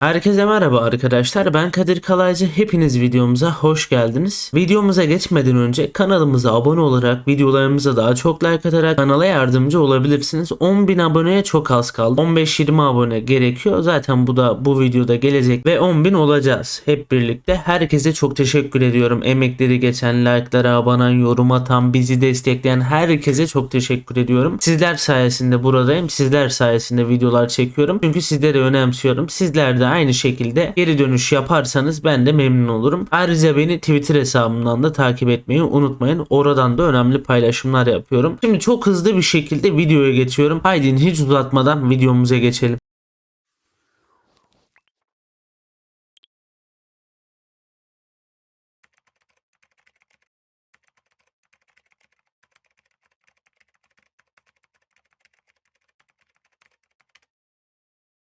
Herkese merhaba arkadaşlar ben Kadir Kalaycı hepiniz videomuza hoş geldiniz. Videomuza geçmeden önce kanalımıza abone olarak videolarımıza daha çok like atarak kanala yardımcı olabilirsiniz. 10.000 aboneye çok az kaldı 15-20 abone gerekiyor zaten bu da bu videoda gelecek ve 10.000 olacağız hep birlikte. Herkese çok teşekkür ediyorum emekleri geçen like'lara abanan yorum atan bizi destekleyen herkese çok teşekkür ediyorum. Sizler sayesinde buradayım sizler sayesinde videolar çekiyorum çünkü sizleri önemsiyorum. Sizler de aynı şekilde geri dönüş yaparsanız ben de memnun olurum. Ayrıca beni Twitter hesabımdan da takip etmeyi unutmayın. Oradan da önemli paylaşımlar yapıyorum. Şimdi çok hızlı bir şekilde videoya geçiyorum. Haydi hiç uzatmadan videomuza geçelim.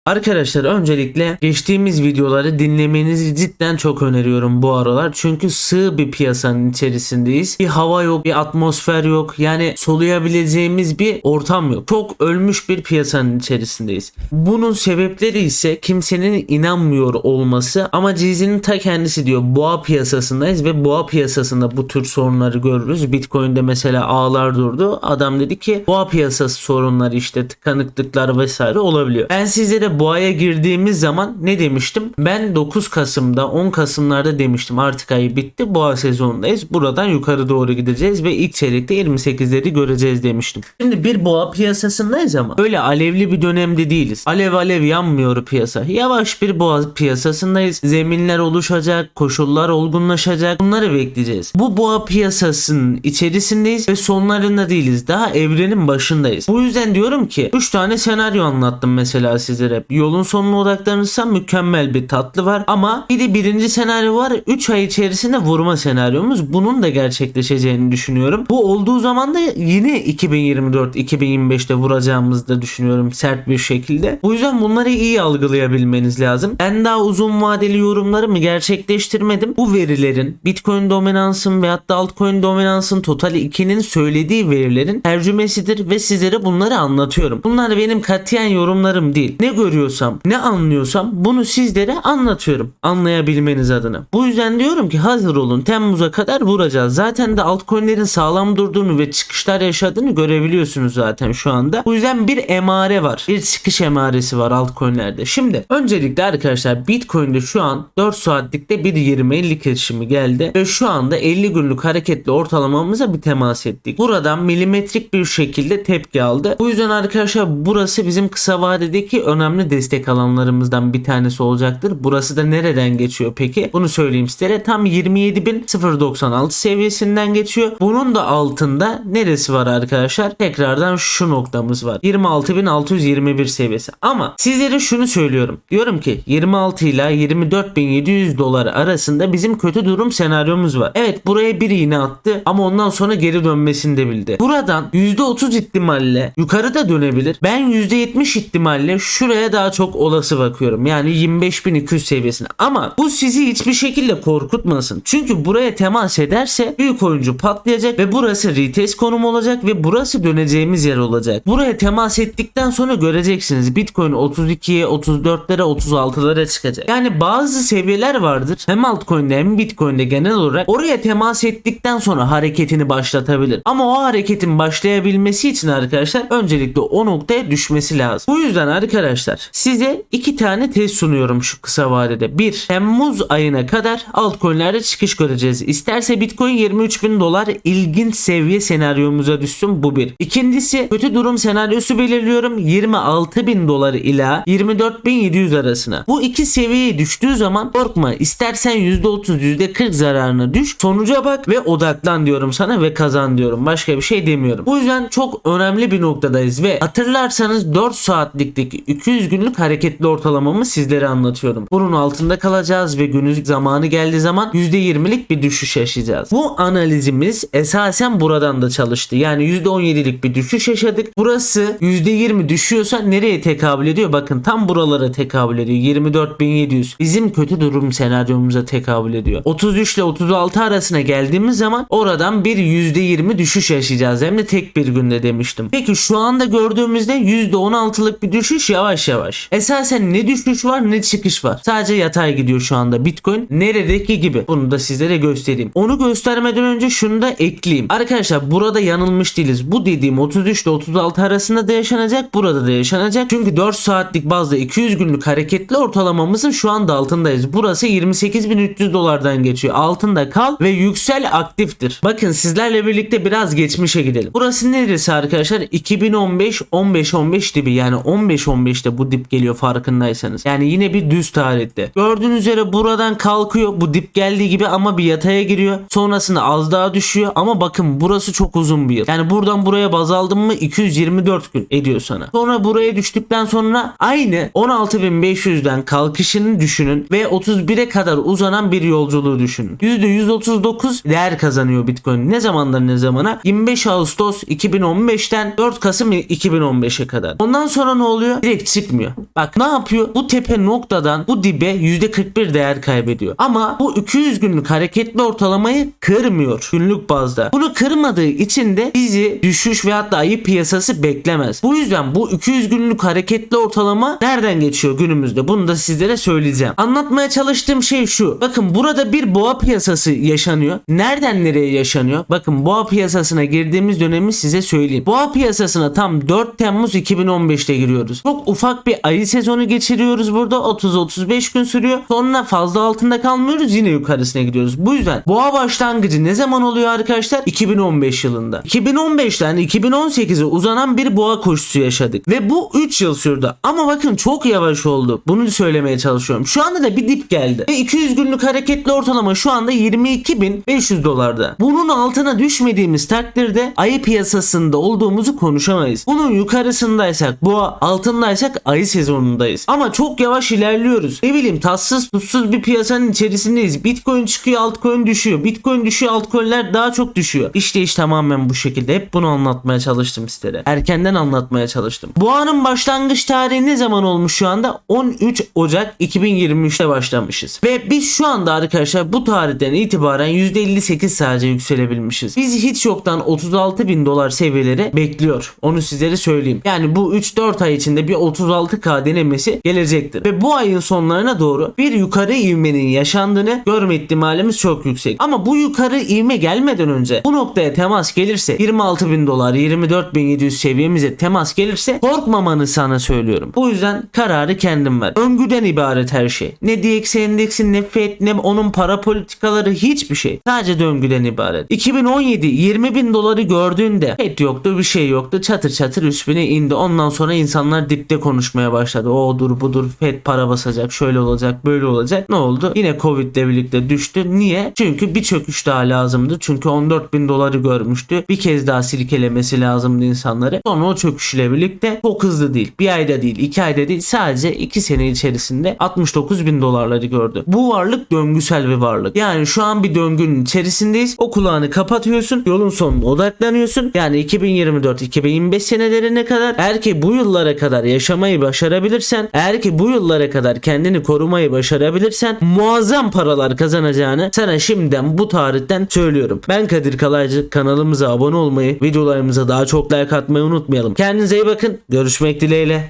Arkadaşlar öncelikle geçtiğimiz videoları dinlemenizi cidden çok öneriyorum bu aralar. Çünkü sığ bir piyasanın içerisindeyiz. Bir hava yok, bir atmosfer yok. Yani soluyabileceğimiz bir ortam yok. Çok ölmüş bir piyasanın içerisindeyiz. Bunun sebepleri ise kimsenin inanmıyor olması ama Cizi'nin ta kendisi diyor boğa piyasasındayız ve boğa piyasasında bu tür sorunları görürüz. Bitcoin'de mesela ağlar durdu. Adam dedi ki boğa piyasası sorunları işte tıkanıklıklar vesaire olabiliyor. Ben sizlere boğaya girdiğimiz zaman ne demiştim? Ben 9 Kasım'da 10 Kasım'larda demiştim artık ay bitti boğa sezonundayız. Buradan yukarı doğru gideceğiz ve ilk çeyrekte 28'leri göreceğiz demiştim. Şimdi bir boğa piyasasındayız ama öyle alevli bir dönemde değiliz. Alev alev yanmıyor piyasa. Yavaş bir boğa piyasasındayız. Zeminler oluşacak, koşullar olgunlaşacak. Bunları bekleyeceğiz. Bu boğa piyasasının içerisindeyiz ve sonlarında değiliz. Daha evrenin başındayız. Bu yüzden diyorum ki 3 tane senaryo anlattım mesela sizlere. Yolun sonuna odaklanırsan mükemmel bir tatlı var ama bir de birinci senaryo var. 3 ay içerisinde vurma senaryomuz. Bunun da gerçekleşeceğini düşünüyorum. Bu olduğu zaman da yine 2024-2025'te vuracağımızı da düşünüyorum sert bir şekilde. Bu yüzden bunları iyi algılayabilmeniz lazım. Ben daha uzun vadeli yorumlarımı gerçekleştirmedim. Bu verilerin Bitcoin dominansın ve hatta altcoin dominansın totali 2'nin söylediği verilerin tercümesidir ve sizlere bunları anlatıyorum. Bunlar benim katiyen yorumlarım değil. Ne görüyorsam, ne anlıyorsam bunu sizlere anlatıyorum. Anlayabilmeniz adına. Bu yüzden diyorum ki hazır olun. Temmuz'a kadar vuracağız. Zaten de altcoin'lerin sağlam durduğunu ve çıkışlar yaşadığını görebiliyorsunuz zaten şu anda. Bu yüzden bir emare var. Bir çıkış emaresi var altcoin'lerde. Şimdi öncelikle arkadaşlar Bitcoin'de şu an 4 saatlikte bir 20-50 kesişimi geldi ve şu anda 50 günlük hareketli ortalamamıza bir temas ettik. Buradan milimetrik bir şekilde tepki aldı. Bu yüzden arkadaşlar burası bizim kısa vadedeki önemli destek alanlarımızdan bir tanesi olacaktır. Burası da nereden geçiyor peki? Bunu söyleyeyim sizlere. Tam 27.096 seviyesinden geçiyor. Bunun da altında neresi var arkadaşlar? Tekrardan şu noktamız var. 26.621 seviyesi. Ama sizlere şunu söylüyorum. Diyorum ki 26 ile 24.700 dolar arasında bizim kötü durum senaryomuz var. Evet buraya bir iğne attı ama ondan sonra geri dönmesini de bildi. Buradan %30 ihtimalle yukarıda dönebilir. Ben %70 ihtimalle şuraya daha çok olası bakıyorum. Yani 25.200 seviyesine. Ama bu sizi hiçbir şekilde korkutmasın. Çünkü buraya temas ederse büyük oyuncu patlayacak ve burası retest konum olacak ve burası döneceğimiz yer olacak. Buraya temas ettikten sonra göreceksiniz Bitcoin 32'ye, 34'lere, 36'lara çıkacak. Yani bazı seviyeler vardır. Hem altcoin'de hem Bitcoin'de genel olarak oraya temas ettikten sonra hareketini başlatabilir. Ama o hareketin başlayabilmesi için arkadaşlar öncelikle o noktaya düşmesi lazım. Bu yüzden arkadaşlar size iki tane test sunuyorum şu kısa vadede. Bir, Temmuz ayına kadar altcoin'lerde çıkış göreceğiz. İsterse Bitcoin 23 bin dolar ilginç seviye senaryomuza düşsün bu bir. İkincisi kötü durum senaryosu belirliyorum 26 bin dolar ila 24 bin 700 arasına. Bu iki seviyeye düştüğü zaman korkma istersen %30 %40 zararına düş sonuca bak ve odaklan diyorum sana ve kazan diyorum. Başka bir şey demiyorum. Bu yüzden çok önemli bir noktadayız ve hatırlarsanız 4 saatlikteki 200 günlük hareketli ortalamamı sizlere anlatıyorum. Bunun altında kalacağız ve günlük zamanı geldiği zaman %20'lik bir düşüş yaşayacağız. Bu analizimiz esasen buradan da çalıştı. Yani %17'lik bir düşüş yaşadık. Burası %20 düşüyorsa nereye tekabül ediyor? Bakın tam buralara tekabül ediyor. 24.700. Bizim kötü durum senaryomuza tekabül ediyor. 33 ile 36 arasına geldiğimiz zaman oradan bir %20 düşüş yaşayacağız. Hem de tek bir günde demiştim. Peki şu anda gördüğümüzde %16'lık bir düşüş yavaş yavaş yavaş. Esasen ne düşüş var ne çıkış var. Sadece yatay gidiyor şu anda Bitcoin. Neredeki gibi. Bunu da sizlere göstereyim. Onu göstermeden önce şunu da ekleyeyim. Arkadaşlar burada yanılmış değiliz. Bu dediğim 33 ile 36 arasında da yaşanacak. Burada da yaşanacak. Çünkü 4 saatlik bazda 200 günlük hareketli ortalamamızın şu anda altındayız. Burası 28.300 dolardan geçiyor. Altında kal ve yüksel aktiftir. Bakın sizlerle birlikte biraz geçmişe gidelim. Burası neresi arkadaşlar? 2015 15 15 dibi yani 15 15'te dip geliyor farkındaysanız. Yani yine bir düz tarihte. Gördüğünüz üzere buradan kalkıyor. Bu dip geldiği gibi ama bir yataya giriyor. Sonrasında az daha düşüyor ama bakın burası çok uzun bir yıl. Yani buradan buraya baz aldım mı 224 gün ediyor sana. Sonra buraya düştükten sonra aynı 16.500'den kalkışını düşünün ve 31'e kadar uzanan bir yolculuğu düşünün. %139 değer kazanıyor Bitcoin. Ne zamandan ne zamana? 25 Ağustos 2015'ten 4 Kasım 2015'e kadar. Ondan sonra ne oluyor? Direkt çıkmıyor. Bak ne yapıyor? Bu tepe noktadan bu dibe %41 değer kaybediyor. Ama bu 200 günlük hareketli ortalamayı kırmıyor günlük bazda. Bunu kırmadığı için de bizi düşüş ve hatta ayı piyasası beklemez. Bu yüzden bu 200 günlük hareketli ortalama nereden geçiyor günümüzde? Bunu da sizlere söyleyeceğim. Anlatmaya çalıştığım şey şu. Bakın burada bir boğa piyasası yaşanıyor. Nereden nereye yaşanıyor? Bakın boğa piyasasına girdiğimiz dönemi size söyleyeyim. Boğa piyasasına tam 4 Temmuz 2015'te giriyoruz. Çok ufak bir ayı sezonu geçiriyoruz burada. 30-35 gün sürüyor. Sonra fazla altında kalmıyoruz. Yine yukarısına gidiyoruz. Bu yüzden boğa başlangıcı ne zaman oluyor arkadaşlar? 2015 yılında. 2015'ten 2018'e uzanan bir boğa koşusu yaşadık. Ve bu 3 yıl sürdü. Ama bakın çok yavaş oldu. Bunu söylemeye çalışıyorum. Şu anda da bir dip geldi. Ve 200 günlük hareketli ortalama şu anda 22.500 dolarda. Bunun altına düşmediğimiz takdirde ayı piyasasında olduğumuzu konuşamayız. Bunun yukarısındaysak, boğa altındaysak ayı sezonundayız. Ama çok yavaş ilerliyoruz. Ne bileyim tatsız tutsuz bir piyasanın içerisindeyiz. Bitcoin çıkıyor altcoin düşüyor. Bitcoin düşüyor altcoin'ler daha çok düşüyor. İşte iş tamamen bu şekilde. Hep bunu anlatmaya çalıştım sizlere. Erkenden anlatmaya çalıştım. Boğanın başlangıç tarihi ne zaman olmuş şu anda? 13 Ocak 2023'te başlamışız. Ve biz şu anda arkadaşlar bu tarihten itibaren %58 sadece yükselebilmişiz. Biz hiç yoktan 36 bin dolar seviyeleri bekliyor. Onu sizlere söyleyeyim. Yani bu 3-4 ay içinde bir 36k denemesi gelecektir. Ve bu ayın sonlarına doğru bir yukarı ivmenin yaşandığını görme ihtimalimiz çok yüksek. Ama bu yukarı ivme gelmeden önce bu noktaya temas gelirse 26 bin dolar 24.700 seviyemize temas gelirse korkmamanı sana söylüyorum. Bu yüzden kararı kendim ver. Öngüden ibaret her şey. Ne DX endeksin ne FED ne onun para politikaları hiçbir şey. Sadece döngüden ibaret. 2017 20 bin doları gördüğünde FED yoktu bir şey yoktu çatır çatır üstüne indi. Ondan sonra insanlar dipte konuşmaya başladı. O dur budur FED para basacak şöyle olacak böyle olacak. Ne oldu? Yine Covid ile birlikte düştü. Niye? Çünkü bir çöküş daha lazımdı. Çünkü 14 bin doları görmüştü. Bir kez daha silkelemesi lazımdı insanları. Sonra o çöküşle birlikte çok hızlı değil. Bir ayda değil, iki ayda değil. Sadece iki sene içerisinde 69 bin dolarları gördü. Bu varlık döngüsel bir varlık. Yani şu an bir döngünün içerisindeyiz. O kulağını kapatıyorsun. Yolun sonuna odaklanıyorsun. Yani 2024-2025 senelerine kadar eğer ki bu yıllara kadar yaşamayı başarabilirsen eğer ki bu yıllara kadar kendini korumayı başarabilirsen muazzam paralar kazanacağını sana şimdiden bu tarihten söylüyorum. Ben Kadir Kalaycı kanalımıza abone olmayı, videolarımıza daha çok like atmayı unutmayalım. Kendinize iyi bakın. Görüşmek dileğiyle.